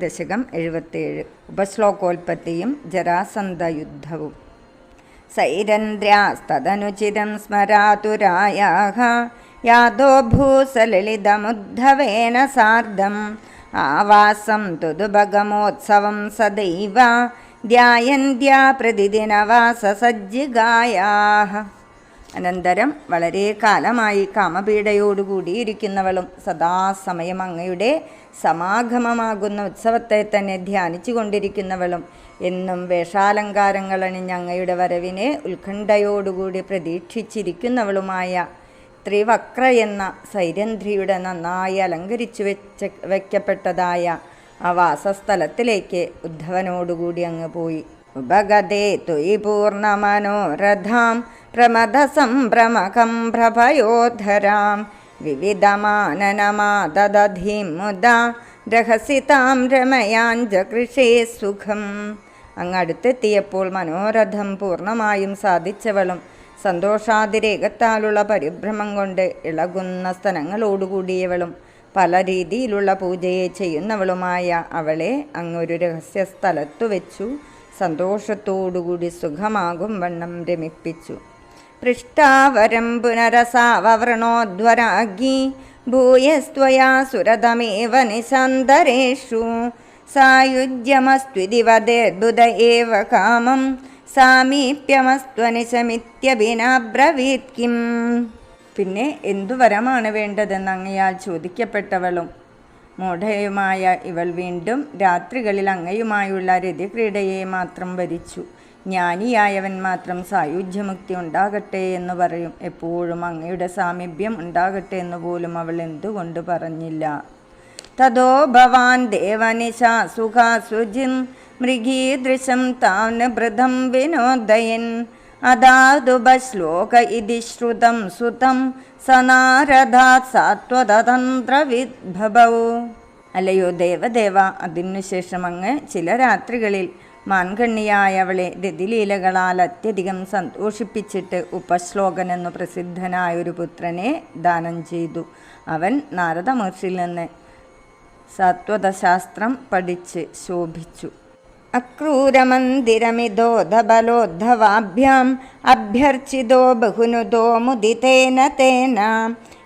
ദശകം എഴുപത്തേഴ്. ഉപശ്ലോകോൽപ്പത്തിയും ജരാസന്ധയുദ്ധവും. യുദ്ധവും സ്മരാതുരായാഹ. യാദോ ഭൂസലളിതമുദ്ധവേന സാർദ്ധം ആവാസം തുതുഭഗമോത്സവം സദൈവ. ധ്യായന്ത്യാ പ്രതിദിനവാസസജ്ജികായാഹ അനന്തരം വളരെ കാലമായി കാമപീഡയോടുകൂടിയിരിക്കുന്നവളും സദാസമയം അങ്ങയുടെ സമാഗമമാകുന്ന ഉത്സവത്തെ തന്നെ ധ്യാനിച്ചു കൊണ്ടിരിക്കുന്നവളും എന്നും വേഷാലങ്കാരങ്ങൾ അണിഞ്ഞ അങ്ങയുടെ വരവിനെ ഉത്കണ്ഠയോടുകൂടി പ്രതീക്ഷിച്ചിരിക്കുന്നവളുമായ ത്രിവക്ര എന്ന സൈരന്ധ്രിയുടെ നന്നായി അലങ്കരിച്ചു വെച്ച വയ്ക്കപ്പെട്ടതായ ആ വാസസ്ഥലത്തിലേക്ക് ഉദ്ധവനോടുകൂടി അങ്ങ് പോയി. ഉപഗതേ ത്വയി പൂർണമനോരഥാം പ്രമദസംഭ്രമകം പ്രഭയോധരാം വിവിധമാനനമാതധീം മുദാ രഹസിതാം രമയാഞ്ചകൃഷേ സുഖം അങ്ങ് അടുത്തെത്തിയപ്പോൾ മനോരഥം പൂർണമായും സാധിച്ചവളും സന്തോഷാതിരേകത്താലുള്ള പരിഭ്രമം കൊണ്ട് ഇളകുന്ന സ്ഥലങ്ങളോടുകൂടിയവളും പല രീതിയിലുള്ള പൂജയെ ചെയ്യുന്നവളുമായ അവളെ അങ്ങൊരു രഹസ്യ സ്ഥലത്തു വെച്ചു സന്തോഷത്തോടുകൂടി സുഖമാകും വണ്ണം രമിപ്പിച്ചു. പൃഷ്ടാവരം പുനരസാവൃണോദ്വരാഗി ഭൂയസ്ത്വയാ സുരതമേവ നിസന്തരേഷു സായുജ്യമസ്ത്വിതിവദേർബുധ ഏവ കാമം. സാമീപ്യമസ്ത്വനിശമിത്യഭിനാബ്രവീത് കിം പിന്നെ എന്തു വരമാണ് വേണ്ടതെന്ന് അങ്ങയാൽ ചോദിക്കപ്പെട്ടവളും മൂഢയുമായ ഇവൾ വീണ്ടും രാത്രികളിൽ അങ്ങയുമായുള്ള രതിക്രീഡയെ മാത്രം വരിച്ചു. ജ്ഞാനിയായവൻ മാത്രം സായുജ്യമുക്തി ഉണ്ടാകട്ടെ എന്ന് പറയും. എപ്പോഴും അങ്ങയുടെ സാമീപ്യം ഉണ്ടാകട്ടെ എന്ന് പോലും അവൾ എന്തുകൊണ്ട് പറഞ്ഞില്ല. തതോ ഭവാൻ ദേവനിശാ സുഖാസുജിം മൃഗീദൃശം ഭൃതം വിനോദയൻ. അതാതുപശ്ലോക ഇതി ശ്രുതം സുതം സനാരഥാത് സാത്വതന്ത്രവിദ്ഭവൗ അല്ലയോ ദേവദേവ അതിനുശേഷം അങ്ങ് ചില രാത്രികളിൽ മാൻകണ്ണിയായ അവളെ രതിലീലകളാൽ അത്യധികം സന്തോഷിപ്പിച്ചിട്ട് ഉപശ്ലോകൻ എന്നു പ്രസിദ്ധനായ ഒരു പുത്രനെ ദാനം ചെയ്തു. അവൻ നാരദ മഹർഷിയിൽ നിന്ന് സത്വതശാസ്ത്രം പഠിച്ച് ശോഭിച്ചു. അക്രൂരമന്ദിരമിതോധബലോദ്ധവാഭ്യാം അഭ്യർച്ചിതോ ബഹുനുതോ മുദിതേന തേന.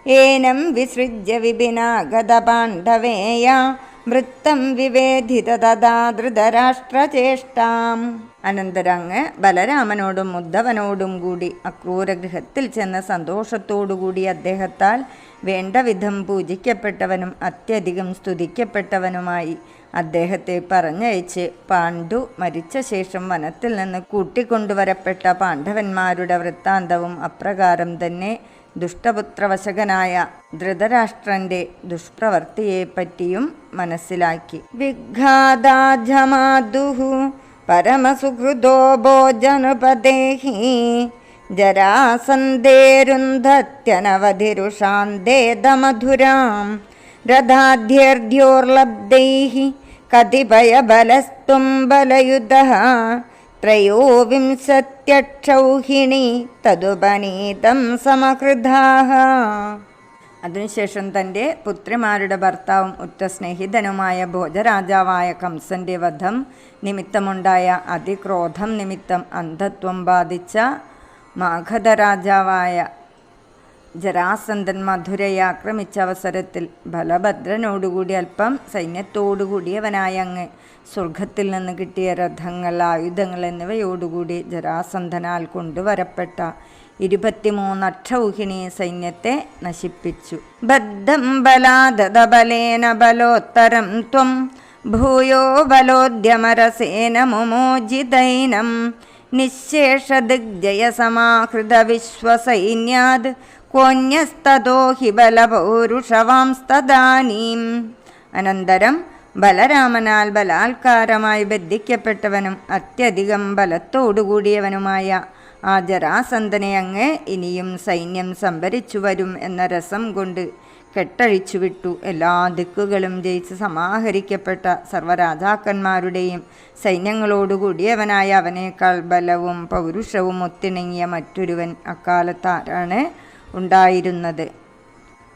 ഏനം വിസൃജ്യ വിപിനാഗത പാണ്ഡവേയ വൃത്തം വിവേധിത തഥാ ധൃതരാഷ്ട്രചേഷ്ടാം. അനന്തരങ്ങ് ബലരാമനോടും ഉദ്ധവനോടും കൂടി അക്രൂരഗൃഹത്തിൽ ചെന്ന സന്തോഷത്തോടുകൂടി അദ്ദേഹത്താൽ വേണ്ട വിധം പൂജിക്കപ്പെട്ടവനും അത്യധികം സ്തുതിക്കപ്പെട്ടവനുമായി അദ്ദേഹത്തെ പറഞ്ഞയച്ച് പാണ്ഡു മരിച്ച ശേഷം വനത്തിൽ നിന്ന് കൂട്ടിക്കൊണ്ടുവരപ്പെട്ട പാണ്ഡവന്മാരുടെ വൃത്താന്തവും അപ്രകാരം തന്നെ ദുഷ്ടപുത്രവശകനായ ധൃതരാഷ്ട്രന്റെ ദുഷ്പ്രവർത്തിയെപ്പറ്റിയും മനസ്സിലാക്കി. വിഘാദാജമാദുഹു പരമസുഹൃദോ ഭോജനുപദേഹി ജരാസന്ധേരുന്ധത്യനവധിരുഷാന്തേതമധുരാം രഥാധ്യർധ്യോർലബ്ധൈः കതിപയബലസ്തും ബലയുധः ത്രയോവിംശത്യക്ഷൗഹിണി തതുപനീതം സമഹൃദാഹ അതിനുശേഷം തന്റെ പുത്രിമാരുടെ ഭർത്താവും ഉറ്റ സ്നേഹിതനുമായ ഭോജരാജാവായ കംസന്റെ വധം നിമിത്തമുണ്ടായ അതിക്രോധം നിമിത്തം അന്ധത്വം ബാധിച്ച മാഗധ രാജാവായ ജരാസന്ധൻ മധുരയെ ആക്രമിച്ച അവസരത്തിൽ ബലഭദ്രനോടുകൂടി അല്പം സൈന്യത്തോടുകൂടിയവനായ അങ്ങ് സ്വർഗത്തിൽ നിന്ന് കിട്ടിയ രഥങ്ങൾ ആയുധങ്ങൾ എന്നിവയോടുകൂടി ജരാസന്ധനാൽ കൊണ്ടുവരപ്പെട്ട ഇരുപത്തിമൂന്ന് അക്ഷൗഹിണി സൈന്യത്തെ നശിപ്പിച്ചു. ബദ്ധം ബലാദതബലേന ബലോത്തരം ത്വം ഭൂയോ ബലോദ്യമരസേന മുമോജിതൈനം നിശേഷദിഗ്ജയസമാഹൃത വിശ്വസൈന്യാത് കോന്യസ്തോ ഹി ബലപൗരുഷവാംസ്തദാനീം അനന്തരം ബലരാമനാൽ ബലാത്കാരമായി ബന്ധിക്കപ്പെട്ടവനും അത്യധികം ബലത്തോടുകൂടിയവനുമായ ആ ജരാസന്ധനെ അങ്ങ് ഇനിയും സൈന്യം സംഭരിച്ചു വരും എന്ന രസം കൊണ്ട് കെട്ടഴിച്ചുവിട്ടു എല്ലാ ദിക്കുകളും ജയിച്ച് സമാഹരിക്കപ്പെട്ട സർവരാജാക്കന്മാരുടെയും സൈന്യങ്ങളോടുകൂടിയവനായ അവനേക്കാൾ ബലവും പൗരുഷവും ഒത്തിണങ്ങിയ മറ്റൊരുവൻ അക്കാലത്ത് ആരാണ് ഉണ്ടായിരുന്നത്.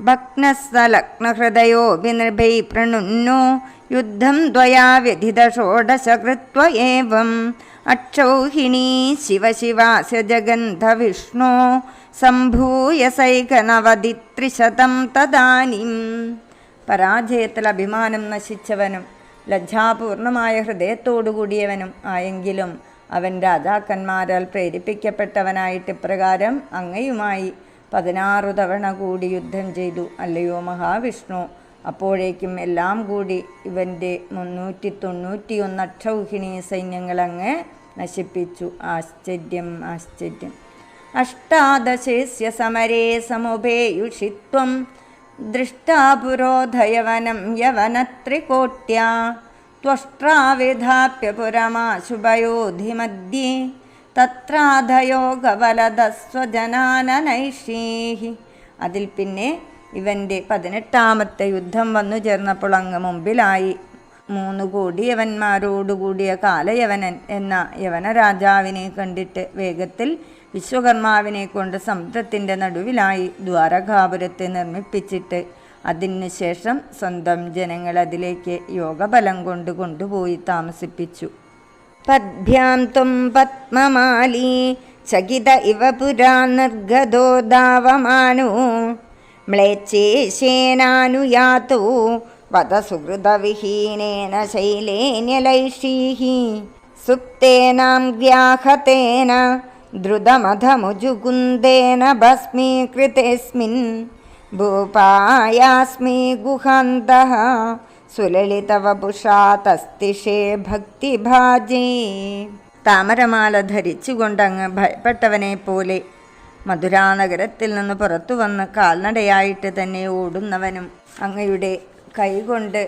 ഭക്നസ്ഥലഗ്നഹൃദയോ വിനിർഭൈ പ്രണുന്നോ യുദ്ധം ത്വയാ വ്യഥിത ഷോഡശകൃത്വ ഏവം. അക്ഷൗഹിണീ ശിവശിവാസ്യ ജഗന്ധ വിഷ്ണോ സംഭൂയ സൈകനവതിത്രിശതം തദാനിം. പരാജയത്തിൽ അഭിമാനം നശിച്ചവനും ലജ്ജാപൂർണമായ ഹൃദയത്തോടുകൂടിയവനും ആയെങ്കിലും അവൻ രാജാക്കന്മാരാൽ പ്രേരിപ്പിക്കപ്പെട്ടവനായിട്ട് ഇപ്രകാരം അങ്ങയുമായി പതിനാറു തവണ കൂടി യുദ്ധം ചെയ്തു അല്ലയോ മഹാവിഷ്ണു. അപ്പോഴേക്കും എല്ലാം കൂടി ഇവന്റെ മുന്നൂറ്റി തൊണ്ണൂറ്റിയൊന്ന് അക്ഷൗഹിണി സൈന്യങ്ങളങ്ങ് നശിപ്പിച്ചു. ആശ്ചര്യം ആശ്ചര്യം. അഷ്ടാദശേസ്യ സമരേ സമുപേയുഷിത്വം ദൃഷ്ടാപുരോധയവനം യവനത്രികോട്ട്യാ ത്വഷ്ട്രാവിധാപ്യ പുരമാശുഭയോധിമധ്യേ തത്രാധയോ ഗവലതസ്വജനാനനൈഷീഹി അതിൽ പിന്നെ ഇവന്റെ പതിനെട്ടാമത്തെ യുദ്ധം വന്നു ചേർന്നപ്പോൾ അങ്ങ് മുമ്പിലായി. മൂന്ന് കോടി യവന്മാരോടുകൂടിയ കാലയവനൻ എന്ന യവനരാജാവിനെ കണ്ടിട്ട് വേഗത്തിൽ വിശ്വകർമാവിനെ കൊണ്ട് സമുദ്രത്തിന്റെ നടുവിലായി ദ്വാരകാപുരത്തെ നിർമ്മിപ്പിച്ചിട്ട് അതിനുശേഷം സ്വന്തം ജനങ്ങൾ അതിലേക്ക് യോഗബലം കൊണ്ട് കൊണ്ടുപോയി താമസിപ്പിച്ചു. പദ്ഭ്യാം ത്വം പത്മമാലീ ചകിത ഇവ പുരാ നിർഗതോ ദാവമാനോ മ്ലേച്ഛേശേനാനുയാതോ വധസുഹൃതവിഹീനേന ശൈലേന്യലൈഷീः സുപ്തേനാം വ്യാഹതേന ദ്രുതമധമുജുകുന്ദേന ഭസ്മീകൃതേസ്മിൻ ഭൂപായാസ്മി ഗുഹാന്തः സുലളിതവപുഷാ തസ്തിഷേ ഭക്തിഭാജേ. താമരമാല ധരിച്ചുകൊണ്ടങ്ങ് ഭയപ്പെട്ടവനെ പോലെ മധുരാനഗരത്തിൽ നിന്ന് പുറത്തു വന്ന് കാൽനടയായിട്ട് തന്നെ ഓടുന്നവനും അങ്ങയുടെ കൈകൊണ്ട്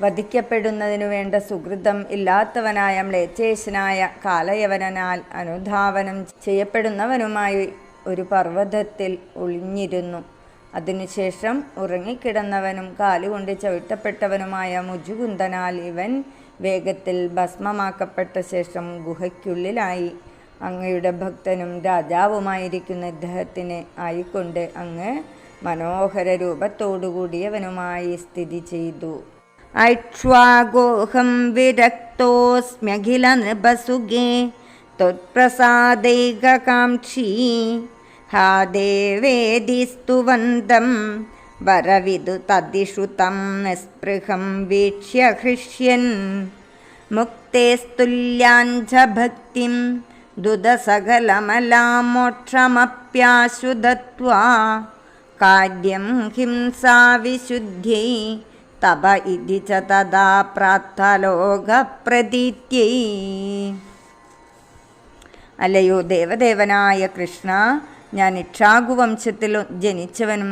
വധിക്കപ്പെടുന്നതിനു വേണ്ട സുഹൃതം ഇല്ലാത്തവനായ മ്ലേച്ഛേശനായ കാലയവനാൽ അനുധാവനം ചെയ്യപ്പെടുന്നവനുമായി ഒരു പർവതത്തിൽ ഒളിഞ്ഞിരുന്നു. അതിനുശേഷം ഉറങ്ങിക്കിടന്നവനും കാലുകൊണ്ട് ചവിട്ടപ്പെട്ടവനുമായ മുജുകുന്ദനാൽ ഇവൻ വേഗത്തിൽ ഭസ്മമാക്കപ്പെട്ട ശേഷം ഗുഹയ്ക്കുള്ളിലായി. അങ്ങയുടെ ഭക്തനും രാജാവുമായിരിക്കുന്ന ഇദ്ദേഹത്തിന് ആയിക്കൊണ്ട് അങ്ങ് മനോഹര രൂപത്തോടുകൂടിയവനുമായി സ്ഥിതി ചെയ്തു. ഐക്ഷ്വാഗോഹം വിരക്തോസ്മ്യഖില നൃപസുഗേ ത്വത്പ്രസാദൈകാംക്ഷി ഹാ വരവിതു തദിഷുതം നിസ്പൃഹം വീക്ഷ്യ ഹൃഷ്യൻ. മുക്തേസ്തുല്യാഞ്ച ഭക്തിം ദുദസകലമലാമോക്ഷമപ്യാശുദത്വാ കാര്യം ഹിംസാ വിശുദ്ധ്യൈ തപ ഇതി ച തഥാ പ്രാർത്ഥലോകപ്രതീത്യൈ അല്ലയോ ദേവദേവനായ കൃഷ്ണ ഞാൻ ഇക്ഷാകുവംശത്തിൽ ജനിച്ചവനും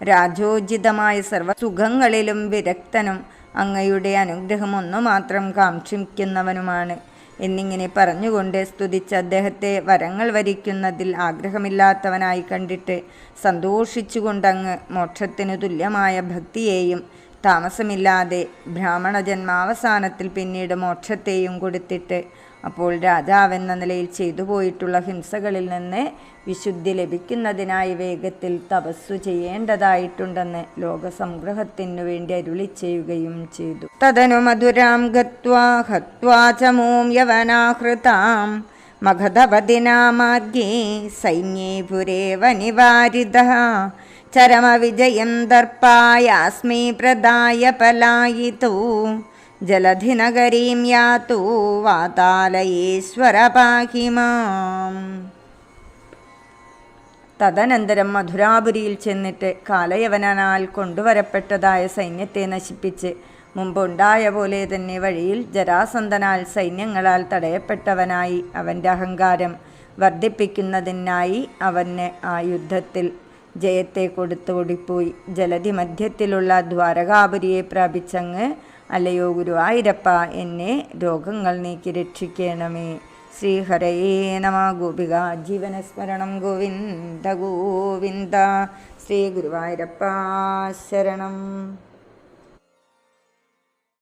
രാജോചിതമായ സർവസുഖങ്ങളിലും വിരക്തനും അങ്ങയുടെ അനുഗ്രഹം ഒന്നു മാത്രം കാക്ഷിക്കുന്നവനുമാണ് എന്നിങ്ങനെ പറഞ്ഞുകൊണ്ട് സ്തുതിച്ച് അദ്ദേഹത്തെ വരങ്ങൾ വരിക്കുന്നതിൽ ആഗ്രഹമില്ലാത്തവനായി കണ്ടിട്ട് സന്തോഷിച്ചുകൊണ്ടങ്ങ് മോക്ഷത്തിനു തുല്യമായ ഭക്തിയെയും താമസമില്ലാതെ ബ്രാഹ്മണ ജന്മാവസാനത്തിൽ പിന്നീട് മോക്ഷത്തെയും കൊടുത്തിട്ട് അപ്പോൾ രാജാവെന്ന നിലയിൽ ചെയ്തു പോയിട്ടുള്ള ഹിംസകളിൽ നിന്ന് വിശുദ്ധി ലഭിക്കുന്നതിനായി വേഗത്തിൽ തപസ്സു ചെയ്യേണ്ടതായിട്ടുണ്ടെന്ന് ലോകസംഗ്രഹത്തിനു വേണ്ടി അരുളി ചെയ്യുകയും ചെയ്തു. തദനു മധുരാം ഗത്വാ ഹത്വാ യവനാഹൃതാം മഗധപതിനാമാർഗേ സൈന്യേ പുരേവ നിവാരിത ചരമവിജയം ദർപ്പായാസ്മി പ്രദായ പലായിതോ ജലധിനഗരീം യാതു വാതാലയേശ്വര പാഹിമാം തദനന്തരം മധുരാപുരിയിൽ ചെന്നിട്ട് കാലയവനാൽ കൊണ്ടുവരപ്പെട്ടതായ സൈന്യത്തെ നശിപ്പിച്ച് മുമ്പുണ്ടായ പോലെ തന്നെ വഴിയിൽ ജരാസന്ധനാൽ സൈന്യങ്ങളാൽ തടയപ്പെട്ടവനായി അവന്റെ അഹങ്കാരം വർദ്ധിപ്പിക്കുന്നതിനായി അവന് ആ യുദ്ധത്തിൽ ജയത്തെ കൊടുത്തു ഓടിപ്പോയി. ജലധി മധ്യത്തിലുള്ള ദ്വാരകാപുരിയെ പ്രാപിച്ചങ്ങ് അല്ലയോ ഗുരുവായൂരപ്പ എന്നെ രോഗങ്ങൾ നീക്കി രക്ഷിക്കണമേ. ശ്രീഹരയേ നമ ഗോപിക ജീവനസ്മരണം ഗോവിന്ദ ഗോവിന്ദ. ശ്രീ ഗുരുവായൂരപ്പ ശരണം.